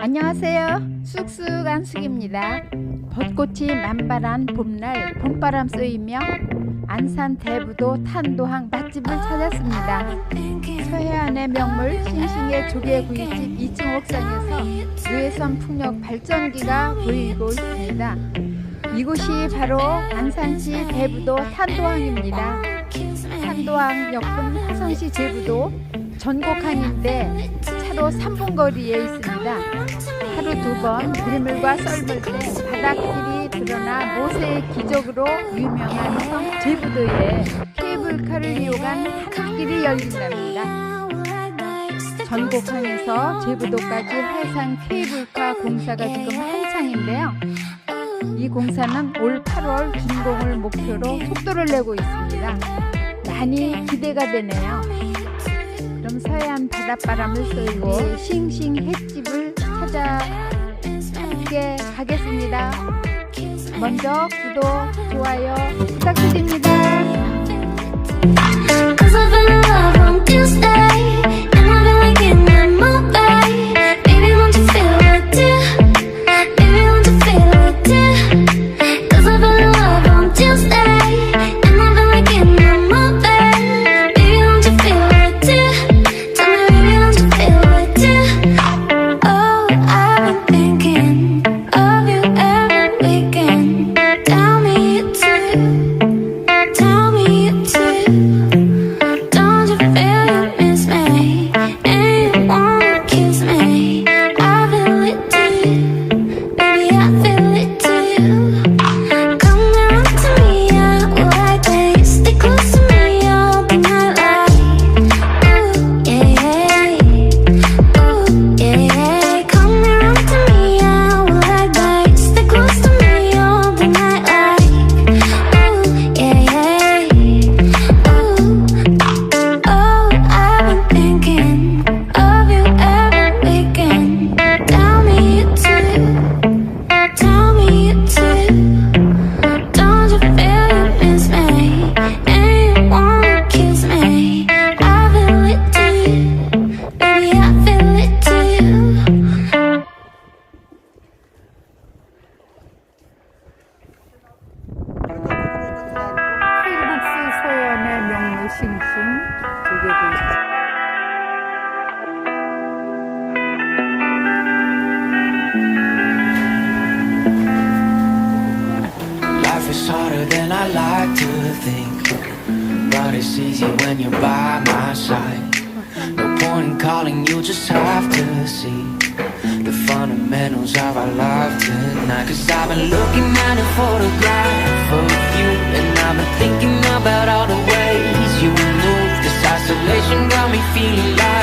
안녕하세요. 쑥쑥한 쑥입니다. 벚꽃이 만발한 봄날 봄바람 쏘이며 안산 대부도 탄도항 맛집을 찾았습니다. 서해안의 명물 싱싱의 조개구이집 2층 옥상에서 유해선 풍력 발전기가 보이고 있습니다. 이곳이 바로 안산시 대부도 탄도항입니다. 탄도항 옆은 화성시 제부도 전곡항인데 차로 3분 거리에 있습니다. 하루 두번 들물과 썰물 때 바닥길이 드러나 모세의 기적으로 유명한 섬 제부도에 케이블카를 이용한 하늘길이 열린답니다. 전곡항에서 제부도까지 해상 케이블카 공사가 지금 한창인데요. 이 공사는 올 8월 준공을 목표로 속도를 내고 있습니다. 많이 기대가 되네요. 그럼 서해안 바닷바람을 쏘고 싱싱 횟집을 찾아 함께 가겠습니다. 먼저 구독, 좋아요 부탁드립니다. 싱싱 조개구이 Life is harder than I like to think. But it's easy when you're by my side. No point in calling, you just have to see the fundamentals of our love tonight. Cause I've been looking at a photograph of you, and I've been thinking about all the ways you move. This isolation got me feeling like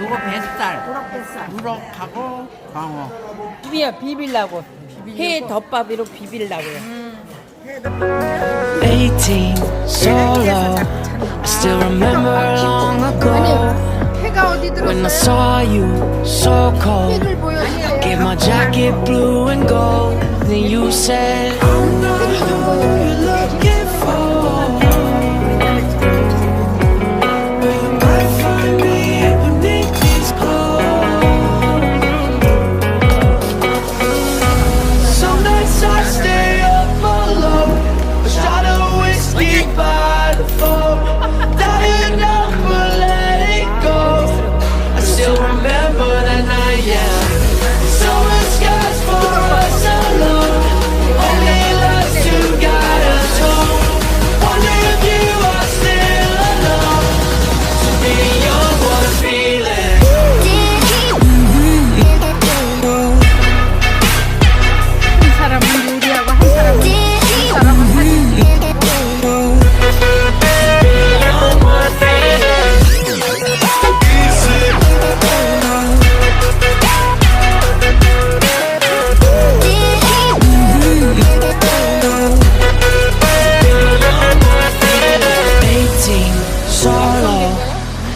요거 뱃살. 우럭하고 광어. 비비야 비빌라고 해 덮밥으로 비빌라고요. 18, solo. I still remember long ago 해가 어디 when I 들었어요? saw you so cold. 해를 보여주세요. Get my jacket blue and gold. Then you said,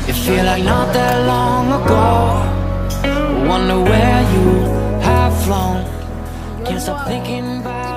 It feel like not that long ago. Wonder where you have flown. Can't stop thinking about.